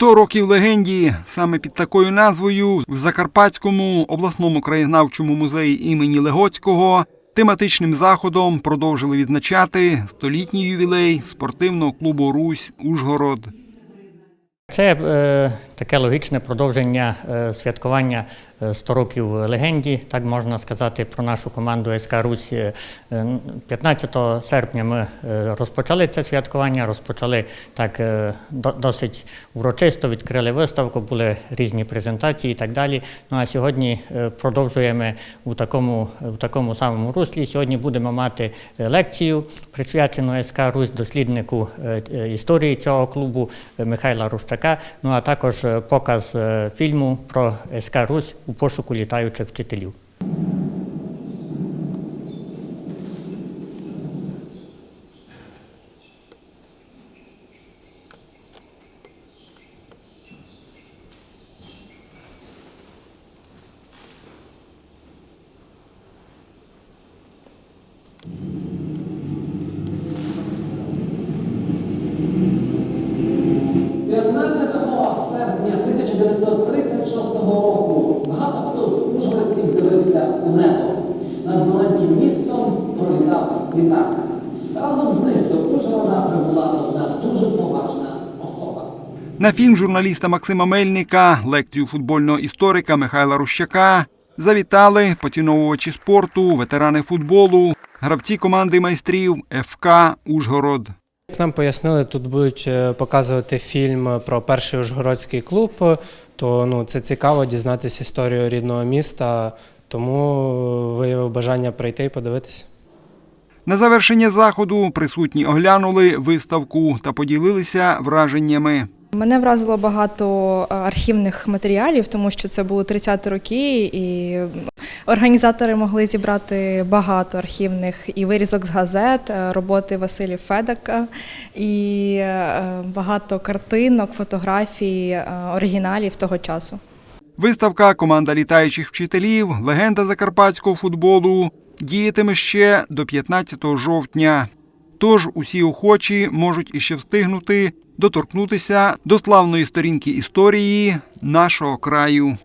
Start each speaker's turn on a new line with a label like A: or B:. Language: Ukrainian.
A: 100 років легенді саме під такою назвою в Закарпатському обласному краєзнавчому музеї імені Легоцького тематичним заходом продовжили відзначати столітній ювілей спортивного клубу Русь Ужгород.
B: Це е, таке логічне продовження е, святкування 100 років легенді, так можна сказати про нашу команду СК Русь. Е, е, 15 серпня ми е, розпочали це святкування, розпочали так е, досить урочисто, відкрили виставку, були різні презентації і так далі. Ну а сьогодні продовжуємо у такому, в такому самому руслі. Сьогодні будемо мати лекцію, присвячену СК Русь досліднику історії цього клубу Михайла Рущака. Ну а також показ фільму про СК Русь у пошуку літаючих вчителів.
C: – 15 серпня 1936 року багато хто з ужгородців дивився у небо. Над маленьким містом пролітав літак. Разом з ним до Ужгорода прибула одна дуже поважна особа.
A: На фільм журналіста Максима Мельника, лекцію футбольного історика Михайла Рущака завітали поціновувачі спорту, ветерани футболу, гравці команди майстрів ФК Ужгород.
D: Нам пояснили, тут будуть е, показувати фільм про перший Ужгородський клуб, то ну, це цікаво дізнатися історію рідного міста, тому бажання прийти і подивитися.
A: На завершення заходу присутні оглянули виставку та поділилися враженнями.
E: Мене вразило багато е, архівних матеріалів, тому що це були 30-ті роки, і організатори могли зібрати багато архівних і вирізок з газет, е, роботи Василія Федака, і е, багато картинок, фотографій, оригіналів того часу.
A: Виставка Команда літаючих вчителів, легенда закарпатського футболу діятиме ще до 15 жовтня. Тож усі охочі можуть іще встигнути доторкнутися до славної сторінки історії нашого краю.